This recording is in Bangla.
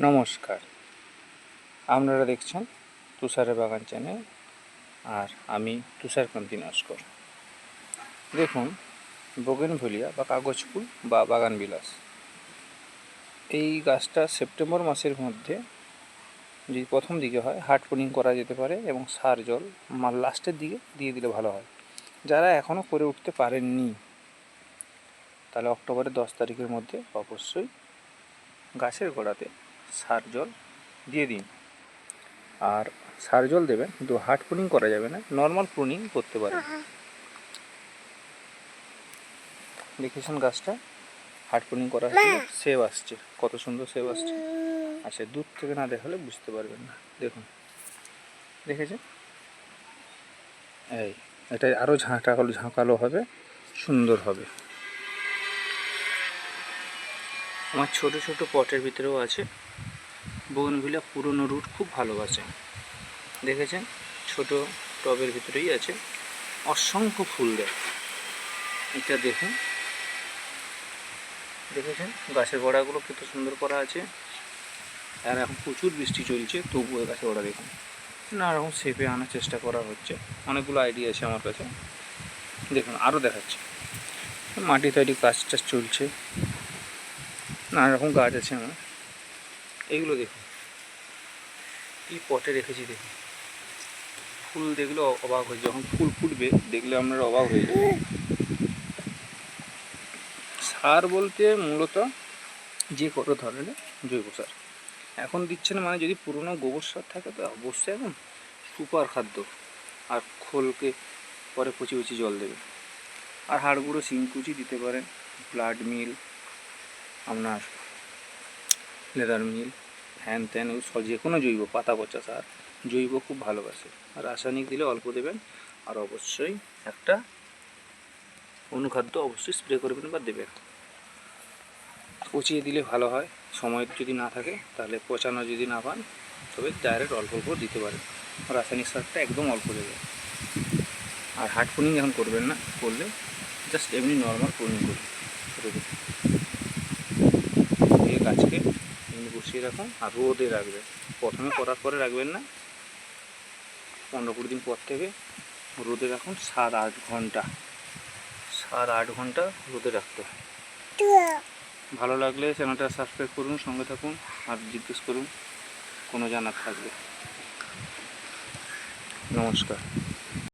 নমস্কার। আপনারা দেখছেন তুষারের বাগান চ্যানেল আর আমি তুষারকান্তি নস্কর। দেখুন বোগেনভেলিয়া বা কাগজ ফুল বা বাগান বিলাস। এই গাছটা সেপ্টেম্বর মাসের মধ্যে যদি প্রথম দিকে হয় হার্ট পোনিং করা যেতে পারে এবং সার, জল লাস্টের দিকে দিয়ে দিলে ভালো হয়। যারা এখনও করে উঠতে পারেননি, তাহলে অক্টোবরের দশ তারিখের মধ্যে অবশ্যই গাছের গোড়াতে সার জল দিয়ে দিন। আর সার জল দেবেন কিন্তু হার্ড প্রুনিং করা যাবে না নর্মাল প্রুনিং করতে পারেন। দেখেছেন গাছটা? হার্ড প্রুনিং করা হচ্ছে সেব আসছে কত সুন্দর সেব আসছে। আচ্ছা দূর থেকে না দেখালে বুঝতে পারবেন না। দেখুন দেখেছেন? এই এটা আরও ঝাঁকালো ঝাঁকালো হবে সুন্দর হবে। আমার ছোট ছোট পটের ভিতরেও আছে। বোগনভিলা পুরনো রুট খুব ভালোবাসে। দেখেছেন? ছোট টবের ভিতরেই আছে। অসংখ্য ফুল দেয়। এটা দেখুন। দেখেছেন? গাছের গোড়াগুলো কত সুন্দর করা আছে। আর এখন প্রচুর বৃষ্টি চলছে, তবুও গাছের গোড়া দেখুন। না রকম শেপে আনার চেষ্টা করা হচ্ছে। অনেকগুলো আইডিয়া আছে আমার কাছে। দেখুন আরও দেখাচ্ছে। মাটি তৈরি কাজ টাজ চলছে। নানা রকম গাছ আছে আমার। এইগুলো দেখুন। কি পটে রেখেছি দেখুন। ফুল দেখলে অবাক হয়ে যখন ফুল ফুটবে, দেখলে আপনারা অবাক হয়ে যাবে সার বলতে মূলত যে কোনো ধরনের জৈব সার। এখন দিচ্ছেন মানে যদি পুরনো গোবর সার থাকে, তো অবশ্যই এখন সুপার খাদ্য। আর খোলকে পরে পচি পচি জল দেবে আর হাড়গুঁড়ো, শিংকুচি দিতে পারেন, ব্লাড মিল, আপনার লেদার মিল হ্যান ত্যান সব যে কোনো জৈব, পাতা পচা সার, জৈব খুব ভালোবাসে। রাসায়নিক দিলে অল্প দেবেন, আর অবশ্যই একটা অনুখাদ্য অবশ্যই স্প্রে করবেন বা দেবেন। পচিয়ে দিলে ভালো হয়, সময় যদি না থাকে, তাহলে পচানো যদি না পান, তবে ডাইরেক্ট অল্প অল্প দিতে পারেন। রাসায়নিক সারটা একদম অল্প দেবেন। আর হার্ড পুনিং যখন করবেন না, করলে জাস্ট এমনি নর্মাল পুনিং করবেন করে দেবেন। দিয়ে গাছকে বসিয়ে রাখুন আর রোদে রাখবেন। প্রথমে করার পরে রাখবেন না। পনেরো কুড়ি দিন পর থেকে রোদে রাখুন সাত আট ঘণ্টা। সাত আট ঘণ্টা রোদে রাখতে হয়। ভালো লাগলে চ্যানেলটা সাবস্ক্রাইব করুন, সঙ্গে থাকুন আর জিজ্ঞেস করুন, কোনো জানার থাকবে নমস্কার।